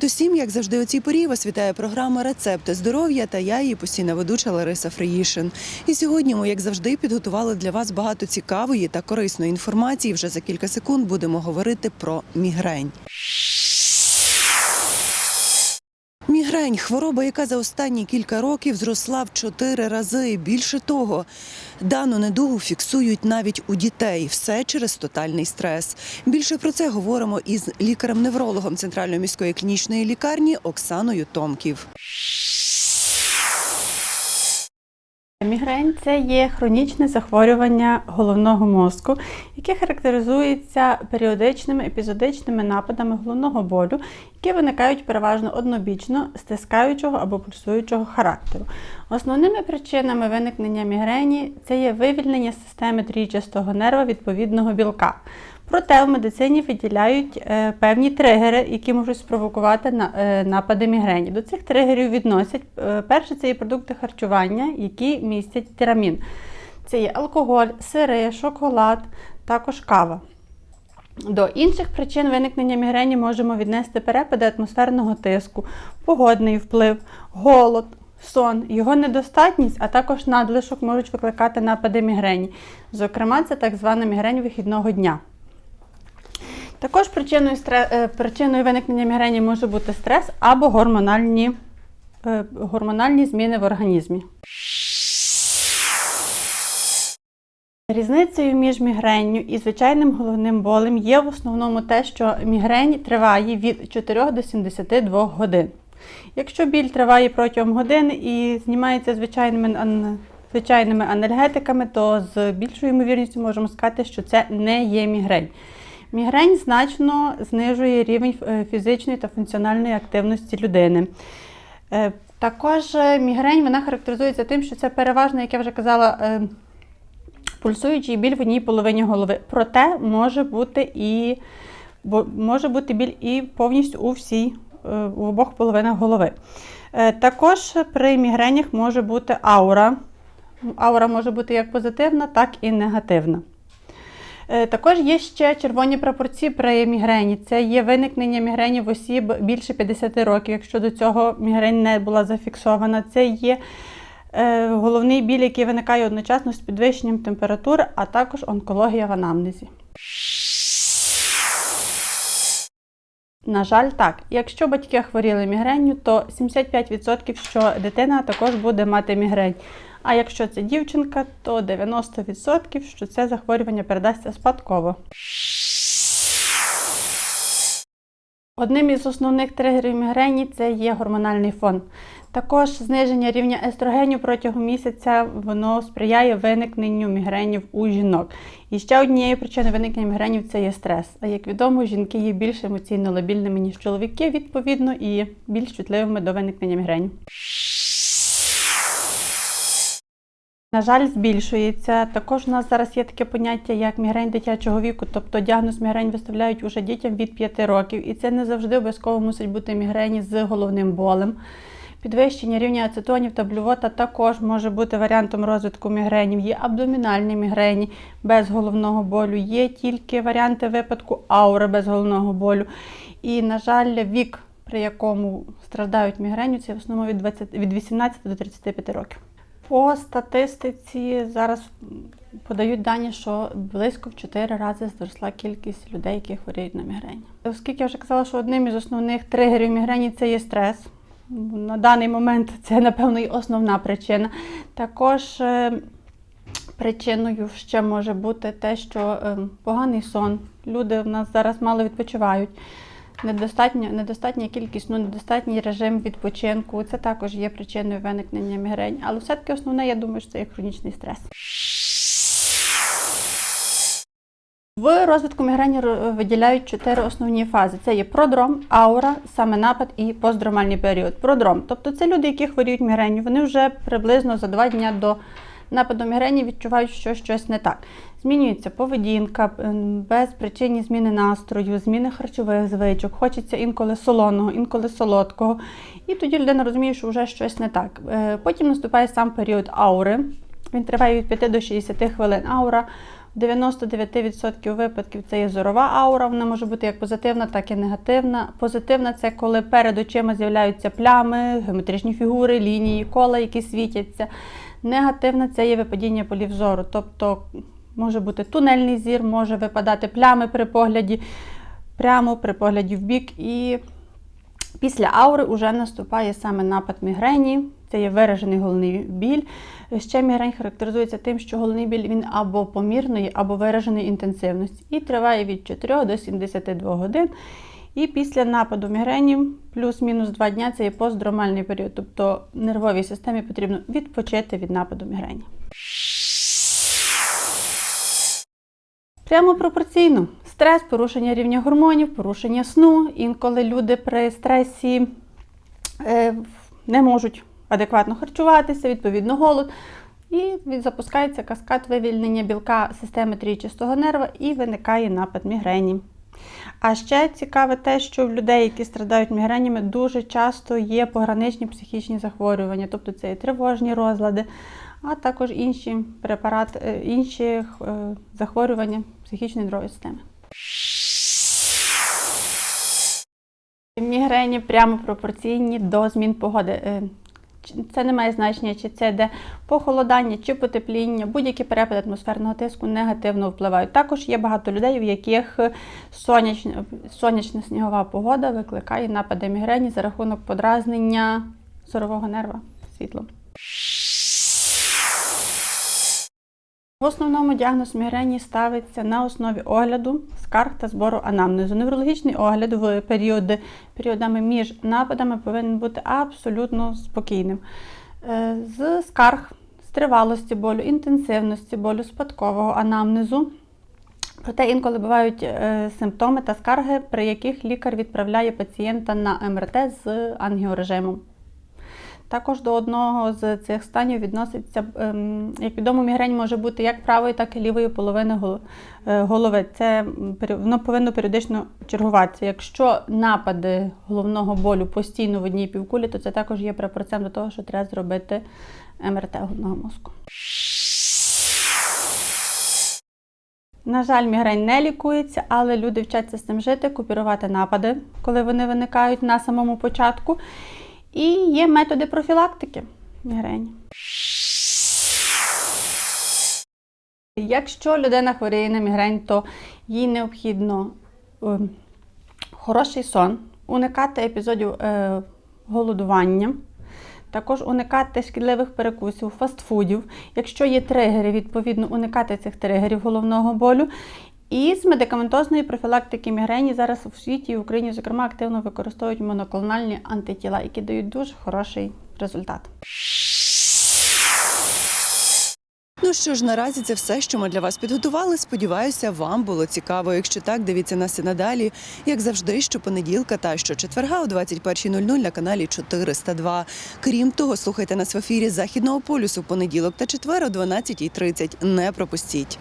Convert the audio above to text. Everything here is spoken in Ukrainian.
Привіт усім! Як завжди, у цій порі вас вітає програма Рецепти здоров'я та я її постійна ведуча Лариса Фриїшин. І сьогодні ми, як завжди, підготували для вас багато цікавої та корисної інформації. Вже за кілька секунд будемо говорити про мігрень. Мігрень хвороба, яка за останні кілька років зросла в чотири рази. Більше того, дану недугу фіксують навіть у дітей. Все через тотальний стрес. Більше про це говоримо із лікарем-неврологом Центральної міської клінічної лікарні Оксаною Томків. Мігрень це є хронічне захворювання головного мозку, яке характеризується періодичними епізодичними нападами головного болю, які виникають переважно однобічно, стискаючого або пульсуючого характеру. Основними причинами виникнення мігрені це є вивільнення системи трійчастого нерва відповідного білка. Проте в медицині виділяють е, певні тригери, які можуть спровокувати е, напади мігрені. До цих тригерів відносять е, перше це є продукти харчування, які містять тирамін. Це є алкоголь, сири, шоколад, також кава. До інших причин виникнення мігрені можемо віднести перепади атмосферного тиску, погодний вплив, голод, сон, його недостатність, а також надлишок можуть викликати напади мігрені. Зокрема, це так звана мігрень вихідного дня. Також причиною, е, причиною виникнення мігрені може бути стрес або гормональні, е, гормональні зміни в організмі. Різницею між мігренню і звичайним головним болем є в основному те, що мігрень триває від 4 до 72 годин. Якщо біль триває протягом години і знімається звичайними, звичайними анальгетиками, то з більшою ймовірністю можемо сказати, що це не є мігрень. Мігрень значно знижує рівень е, фізичної та функціональної активності людини. Е, Також е, мігрень вона характеризується тим, що це переважно, як я вже казала, пульсуючий біль в одній половині голови. Проте може бути і може бути біль і повністю у всій у обох половинах голови. Також при мігренях може бути аура. Аура може бути як позитивна, так і негативна. Е, Також є ще червоні прапорці при мігрені. Це є виникнення мігрені в осіб більше 50 років, якщо до цього мігрень не була зафіксована. Це є е, головний біль, який виникає одночасно з підвищенням температури, а також онкологія в анамнезі. На жаль, так. Якщо батьки хворіли мігренню, то 75% що дитина також буде мати мігрень. А якщо це дівчинка, то 90% що це захворювання передасться спадково. Одним із основних тригерів мігрені це є гормональний фон. Також зниження рівня естрогенів протягом місяця воно сприяє виникненню мігренів у жінок. І ще однією причиною виникнення мігренів це є стрес. А як відомо, жінки є більш емоційно лабільними, ніж чоловіки, відповідно, і більш чутливими до виникнення мігрені. На жаль, збільшується. Також у нас зараз є таке поняття, як мігрень дитячого віку, тобто діагноз мігрень виставляють уже дітям від 5 років, і це не завжди обов'язково мусить бути мігрені з головним болем. Підвищення рівня ацетонів та блювота також може бути варіантом розвитку мігренів. Є абдомінальні мігрені без головного болю, є тільки варіанти випадку аури без головного болю. І, на жаль, вік, при якому страждають мігреню, це в основному від, 20, від 18 до 35 років. По статистиці зараз подають дані, що близько в 4 рази зросла кількість людей, які хворіють на мігрені. Оскільки я вже казала, що одним із основних тригерів мігрені це є стрес. На даний момент це, напевно, і основна причина. Також е, причиною ще може бути те, що е, поганий сон. Люди в нас зараз мало відпочивають. Недостатня, недостатня кількість, ну, недостатній режим відпочинку. Це також є причиною виникнення мігрень. Але все-таки основне, я думаю, що це є хронічний стрес. В розвитку мігрені виділяють чотири основні фази: це є продром, аура, саме напад і постдромальний період. Продром, тобто це люди, які хворіють мігренью, вони вже приблизно за два дні до нападу мігрені відчувають, що щось не так. Змінюється поведінка, ем, безпричинні зміни настрою, зміни харчових звичок, хочеться інколи солоного, інколи солодкого. І тоді людина розуміє, що вже щось не так. Е, Потім наступає сам період аури. Він триває від 5 до 60 хвилин. Аура 99% випадків це є зорова аура. Вона може бути як позитивна, так і негативна. Позитивна це коли перед очима з'являються плями, геометричні фігури, лінії, кола, які світяться. Негативна це є випадіння полів зору. Тобто може бути тунельний зір, може випадати плями при погляді прямо, при погляді в бік. І Після аури вже наступає саме напад мігрені, це є виражений головний біль. Ще мігрень характеризується тим, що головний біль він або помірної, або вираженої інтенсивності і триває від 4 до 72 годин. І після нападу мігрені плюс-мінус 2 дня це є постдромальний період, тобто нервовій системі потрібно відпочити від нападу мігрені. Прямо пропорційно. Стрес, порушення рівня гормонів, порушення сну. Інколи люди при стресі е, не можуть адекватно харчуватися, відповідно, голод. І запускається каскад вивільнення білка системи трійчастого нерва і виникає напад мігрені. А ще цікаве те, що в людей, які страдають мігренями, дуже часто є пограничні психічні захворювання, тобто це і тривожні розлади, а також інші препарати, е, інші е, захворювання психічної нервової системи. Мігрені прямо пропорційні до змін погоди. Е, Це не має значення, чи це йде похолодання, чи потепління, будь-які перепади атмосферного тиску негативно впливають. Також є багато людей, у яких сонячна, сонячна снігова погода викликає напади мігрені за рахунок подразнення зорового нерва світлом. В основному діагноз мігрені ставиться на основі огляду, скарг та збору анамнезу. Неврологічний огляд в періоди, періодами між нападами повинен бути абсолютно спокійним. Е, З скарг, з тривалості болю, інтенсивності болю, спадкового анамнезу. Проте інколи бувають е, симптоми та скарги, при яких лікар відправляє пацієнта на МРТ з ангіорежимом. Також до одного з цих станів відноситься, ем, як відомо, мігрень може бути як правої, так і лівої половини е, голови. Це воно повинно періодично чергуватися. Якщо напади головного болю постійно в одній півкулі, то це також є препорцем до того, що треба зробити МРТ головного мозку. На жаль, мігрень не лікується, але люди вчаться з цим жити, купірувати напади, коли вони виникають на самому початку. І є методи профілактики мігрені. Якщо людина хворіє на мігрень, то їй необхідно е, хороший сон, уникати епізодів е, голодування, також уникати шкідливих перекусів, фастфудів. Якщо є тригери, відповідно уникати цих тригерів головного болю. І з медикаментозної профілактики мігрені зараз у світі і в Україні, зокрема, активно використовують моноклональні антитіла, які дають дуже хороший результат. Ну що ж, наразі це все, що ми для вас підготували. Сподіваюся, вам було цікаво. Якщо так, дивіться нас і надалі, як завжди, щопонеділка та щочетверга о 21.00 на каналі 402. Крім того, слухайте нас в ефірі Західного полюсу понеділок та четвер о 12.30. Не пропустіть.